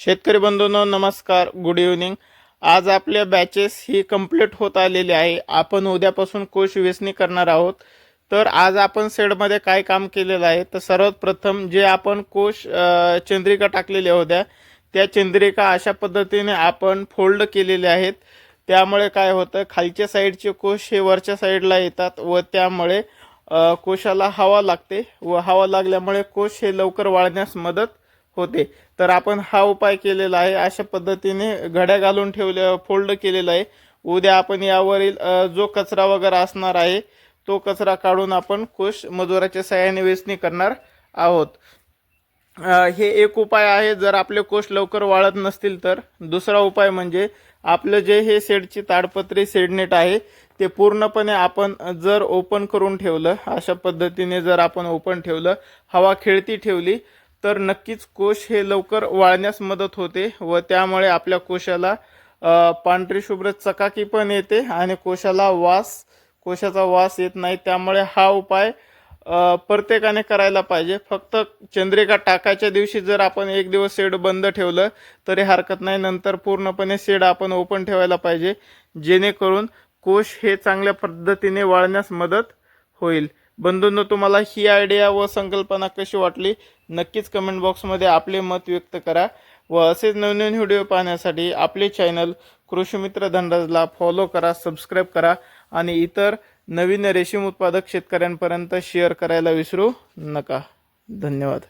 शेतकरी बंधूंनो नमस्कार. Good evening आज आपल्या बॅचेस ही कंप्लीट होत आलेली आहे. आपण उद्यापासून कोश वेचणी करणार आहोत. तर आज आपण सेडमध्ये काय काम केलेलं आहे? तर सर्वात प्रथम जे आपण कोश चंद्रिका टाकलेल्या होत्या त्या चंद्रिका अशा पद्धतीने आपण फोल्ड केलेल्या आहेत. त्यामुळे काय होतं? खालच्या साईडचे कोश हे वरच्या साईडला येतात व त्यामुळे कोशाला हवा लागते व हवा लागल्यामुळे कोश हे लवकर वाळण्यास मदत होते. तर आपण हा उपाय केलेला आहे. अशा पद्धतीने घड्या घालून ठेवले फोल्ड केलेला आहे. उद्या आपण यावरील जो कचरा वगैरे असणार आहे तो कचरा काढून आपण कोश मजुराच्या सहाय्याने वेचणी करणार आहोत. हे एक उपाय आहे. जर आपले कोश लवकर वाळत नसतील तर. दुसरा उपाय म्हणजे आपलं जे हे शेडची ताडपत्री शेडनेट आहे ते पूर्णपणे आपण जर ओपन करून ठेवलं अशा पद्धतीने जर आपण ओपन ठेवलं हवा खेळती ठेवली तर नक्कीच कोश हे लवकर वाळण्यास मदत होते व त्यामुळे आपल्या कोशाला पांढरी शुभ्र चकाकी पण येते आणि कोशाला वास कोशाचा वास येत नाही. त्यामुळे हा उपाय प्रत्येकाने करायला पाहिजे. फक्त चंद्रिका टाकायच्या दिवशी जर आपण एक दिवस शेड बंद ठेवलं तरी हरकत नाही. नंतर पूर्णपणे शेड आपण ओपन ठेवायला पाहिजे. जेणेकरून कोश हे चांगल्या पद्धतीने वाळण्यास मदत होईल. बंधूंनो तुम्हाला ही आयडिया व संकल्पना कशी वाटली? नक्कीच कमेंट बॉक्समध्ये आपले मत व्यक्त करा व असेच नवनवीन व्हिडिओ पाहण्यासाठी आपले चॅनल कृषीमित्र धनराजला फॉलो करा सबस्क्राईब करा आणि इतर नवीन रेशीम उत्पादक शेतकऱ्यांपर्यंत शेअर करायला विसरू नका. धन्यवाद.